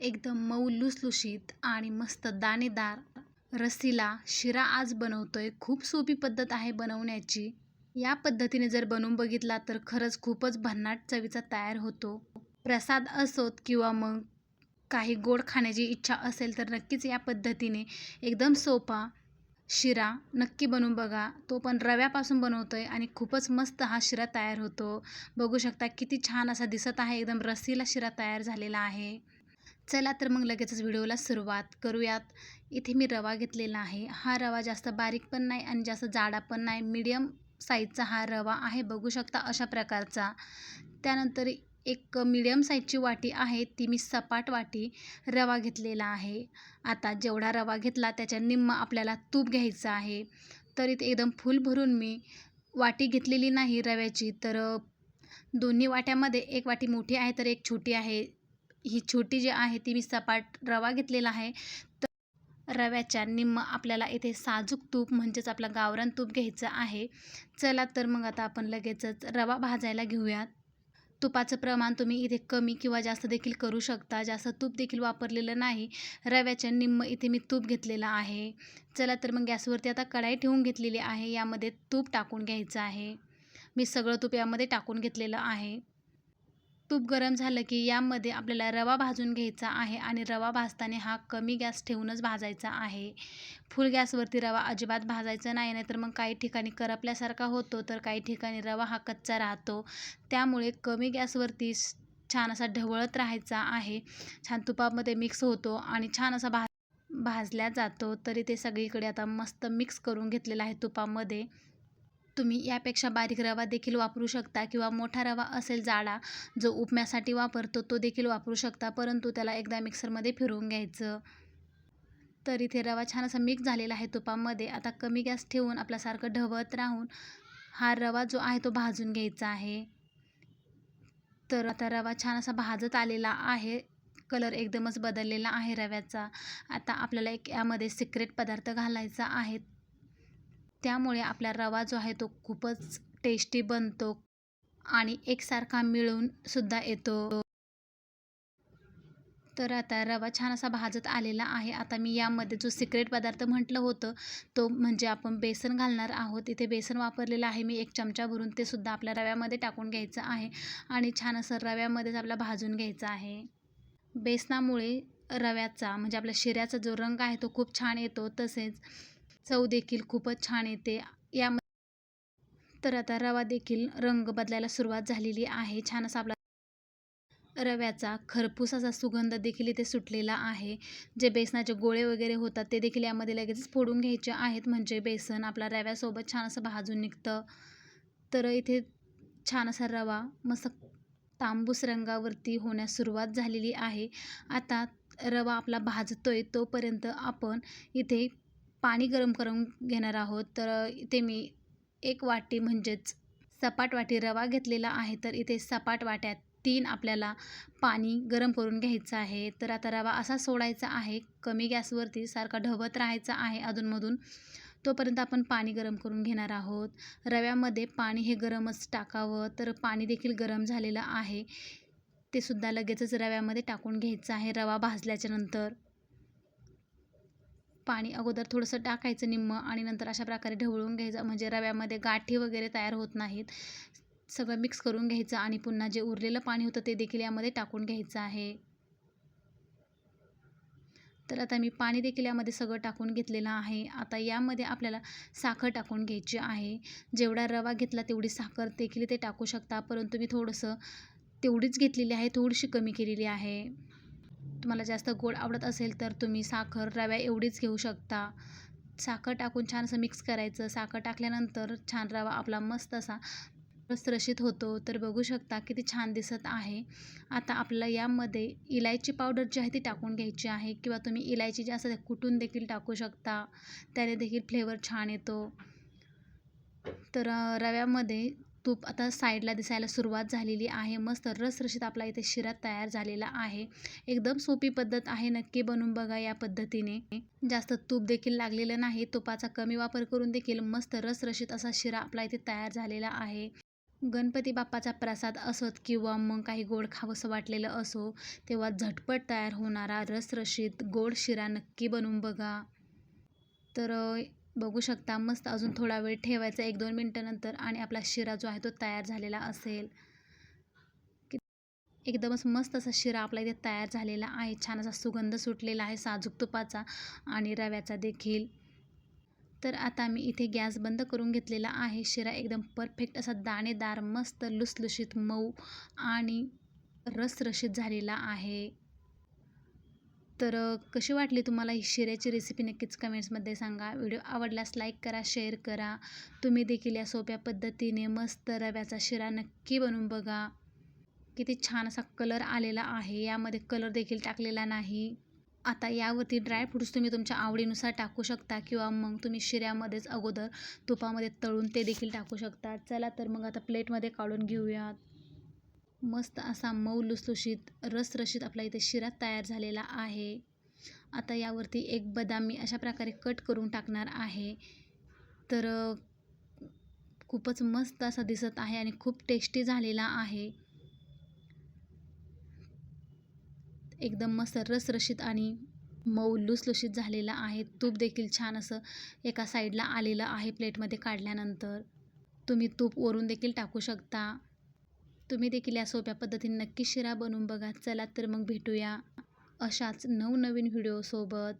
एकदम मऊ लुसलुशीत आणि मस्त दाणेदार रस्सीला शिरा आज बनवतोय. खूप सोपी पद्धत आहे बनवण्याची. या पद्धतीने जर बनवून बघितला तर खरंच खूपच भन्नाट चवीचा तयार होतो. प्रसाद असोत किंवा मग काही गोड खाण्याची इच्छा असेल तर नक्कीच या पद्धतीने एकदम सोपा शिरा नक्की बनवून बघा. तो पण रव्यापासून बनवतो आहे आणि खूपच मस्त हा शिरा तयार होतो. बघू शकता किती छान असा दिसत आहे. एकदम रस्सीला शिरा तयार झालेला आहे. चला तर मग लगेचच व्हिडिओला सुरुवात करूयात. इथे मी रवा घेतलेला आहे. हा रवा जास्त बारीक पण नाही आणि जास्त जाडा पण नाही. मीडियम साईजचा हा रवा आहे. बघू शकता अशा प्रकारचा. त्यानंतर एक मीडियम साईजची वाटी आहे. ती मी सपाट वाटी रवा घेतलेला आहे. आता जेवढा रवा घेतला त्याच्या निम्म आपल्याला तूप घ्यायचं आहे. तर इथे एकदम फुल भरून मी वाटी घेतलेली नाही रव्याची. तर दोन्ही वाट्यामध्ये एक वाटी मोठी आहे तर एक छोटी आहे. ही छोटी जी आहे ती मी सपाट रवा घेतलेला आहे. तर रव्याच्या निम्म आपल्याला इथे साजूक तूप म्हणजेच आपला गावरान तूप घ्यायचं आहे. चला तर मग आता आपण लगेचच रवा भाजायला घेऊयात. तुपाचं प्रमाण तुम्ही इथे कमी किंवा जास्त देखील करू शकता. जास्त तूप देखील वापरलेलं नाही. रव्याच्या निम्म इथे मी तूप घेतलेलं आहे. चला तर मग गॅसवरती आता कढाई ठेवून घेतलेली आहे. यामध्ये तूप टाकून घ्यायचं आहे. मी सगळं तूप यामध्ये टाकून घेतलेलं आहे. तूप गरम झालं की यामध्ये आपल्याला रवा भाजून घ्यायचा आहे आणि रवा भाजताना हा कमी गॅस ठेवूनच भाजायचा आहे. फुल गॅसवरती रवा अजिबात भाजायचा नाही नाहीतर मग काही ठिकाणी करपल्यासारखा होतो तर काही ठिकाणी रवा हा कच्चा राहतो. त्यामुळे कमी गॅसवरती छान असा ढवळत राहायचा आहे. छान तुपामध्ये मिक्स होतो आणि छान असा भा भाजल्या जातो. तरी ते सगळीकडे आता मस्त मिक्स करून घेतलेलं आहे तुपामध्ये. तुम्ही यापेक्षा बारीक रवा देखील वापरू शकता किंवा मोठा रवा असेल जाडा जो उपम्यासाठी वापरतो तो देखील वापरू शकता परंतु त्याला एकदा मिक्सरमध्ये फिरवून घ्यायचं. तर इथे रवा छान असा मिक्स झालेला आहे तुपामध्ये. आता कमी गॅस ठेवून आपल्यासारखं ढवत राहून हा रवा जो आहे तो भाजून घ्यायचा आहे. तर आता रवा छान असा भाजत आलेला आहे. कलर एकदमच बदललेला आहे रव्याचा. आता आपल्याला एक यामध्ये सिक्रेट पदार्थ घालायचा आहे. त्यामुळे आपला रवा जो आहे तो खूपच टेस्टी बनतो आणि एकसारखा मिळून सुद्धा येतो. तर आता रवा छान असा भाजत आलेला आहे. आता मी यामध्ये जो सिक्रेट पदार्थ म्हटलं होतं तो म्हणजे आपण बेसन घालणार आहोत. इथे बेसन वापरलेलं आहे. मी एक चमचा भरून ते सुद्धा आपल्या रव्यामध्ये टाकून घ्यायचं आहे आणि छान असं रव्यामध्येच आपला भाजून घ्यायचं आहे. बेसनामुळे रव्याचा म्हणजे आपल्या शिऱ्याचा जो रंग आहे तो खूप छान येतो. तसेच चव देखील खूपच छान येते. या तर आता रवा देखील रंग बदलायला सुरुवात झालेली आहे. छान असा आपला रव्याचा खरपूसाचा सुगंध देखील इथे सुटलेला आहे. जे बेसनाचे गोळे वगैरे होतात ते देखील यामध्ये लगेचच फोडून घ्यायचे आहेत. म्हणजे बेसन आपला रव्यासोबत छान असं भाजून निघतं. तर इथे छान असा रवा मस्त तांबूस रंगावरती होण्यास सुरुवात झालेली आहे. आता रवा आपला भाजतोय तोपर्यंत आपण इथे पाणी गरम करून घेणार आहोत तर इथे मी एक वाटी म्हणजेच सपाट वाटी रवा घेतलेला आहे. तर इथे सपाट वाट्यात तीन आपल्याला पाणी गरम करून घ्यायचं आहे. तर आता रवा असा सोडायचा आहे कमी गॅसवरती सारखा ढवत राहायचा आहे अधूनमधून. तोपर्यंत आपण पाणी गरम करून घेणार आहोत. रव्यामध्ये पाणी हे गरमच टाकावं तर पाणी देखील गरम झालेलं आहे. ते सुद्धा लगेचच रव्यामध्ये टाकून घ्यायचं आहे. रवा भाजल्याच्या नंतर पाणी अगोदर थोडंसं टाकायचं निम्म आणि नंतर अशा प्रकारे ढवळून घ्यायचं. म्हणजे रव्यामध्ये गाठी वगैरे तयार होत नाहीत. सगळं मिक्स करून घ्यायचं आणि पुन्हा जे उरलेलं पाणी होतं ते देखील यामध्ये टाकून घ्यायचं आहे. तर आता मी पाणी देखील यामध्ये सगळं टाकून घेतलेलं आहे. आता यामध्ये आपल्याला साखर टाकून घ्यायची आहे. जेवढा रवा घेतला तेवढी साखर देखील ते टाकू शकता. परंतु मी थोडंसं तेवढीच घेतलेली आहे थोडीशी कमी केलेली आहे. तुम्हाला जास्त गोड आवडत असेल तर तुम्ही साखर रव्या एवढीच घेऊ शकता. साखर टाकून छान असं मिक्स करायचं. साखर टाकल्यानंतर छान रवा आपला मस्त असा रसरशीत होतो. तर बघू शकता किती छान दिसत आहे. आता आपल्याला यामध्ये इलायची पावडर जी आहे ती टाकून घ्यायची आहे. किंवा तुम्ही इलायची जी असते कुटून देखील टाकू शकता. त्याने देखील फ्लेवर छान येतो. तर रव्यामध्ये तूप आता साईडला दिसायला सुरुवात झालेली आहे. मस्त रसरशीत आपला इथे शिरा तयार झालेला आहे. एकदम सोपी पद्धत आहे नक्की बनवून बघा या पद्धतीने. जास्त तूप देखील लागलेलं नाही. तुपाचा कमी वापर करून देखील मस्त रसरशीत असा शिरा आपला इथे तयार झालेला आहे. गणपती बाप्पाचा प्रसाद असोत किंवा मग काही गोड खावंसं वाटलेलं असो तेव्हा झटपट तयार होणारा रसरशीत गोड शिरा नक्की बनवून बघा. तर बघू शकता. मस्त अजून थोडा वेळ ठेवायचा एक दोन मिनटानंतर आणि आपला शिरा जो आहे तो तयार झालेला असेल. एकदमच मस्त असा शिरा आपला इथे तयार झालेला आहे. छान असा सुगंध सुटलेला आहे साजूक तुपाचा आणि रव्याचा देखील. तर आता मी इथे गॅस बंद करून घेतलेला आहे. शिरा एकदम परफेक्ट असा दाणेदार मस्त लुसलुशीत मऊ आणि रसरशीत झालेला आहे. तर कशी वाटली तुम्हाला ही शिऱ्याची रेसिपी नक्कीच कमेंट्समध्ये सांगा. व्हिडिओ आवडल्यास लाईक करा शेअर करा. तुम्ही देखील या सोप्या पद्धतीने मस्त रव्याचा शिरा नक्की बनवून बघा. किती छान असा कलर आलेला आहे. यामध्ये कलर देखील टाकलेला नाही. आता यावरती ड्रायफ्रूट्स तुम्ही तुमच्या आवडीनुसार टाकू शकता किंवा मग तुम्ही शिऱ्यामध्येच अगोदर तुपामध्ये तळून ते देखील टाकू शकता. चला तर मग आता प्लेटमध्ये काढून घेऊयात. मस्त असा मऊ लुसलुशीत रसरशीत आपला इथे शिरा तयार झालेला आहे. आता यावरती एक बदाम मी अशा प्रकारे कट करून टाकणार आहे. तर खूपच मस्त असा दिसत आहे आणि खूप टेस्टी झालेला आहे. एकदम मस्त रसरशीत आणि मऊ लुसलुशीत झालेला आहे. तूप देखील छान असं एका साईडला आलेलं आहे प्लेटमध्ये काढल्यानंतर. तुम्ही तूप वरून देखील टाकू शकता. तुम्ही देखील या सोप्या पद्धतीने नक्की शिरा बनवून बघा. चला तर मग भेटूया अशाच नवनवीन व्हिडिओसोबत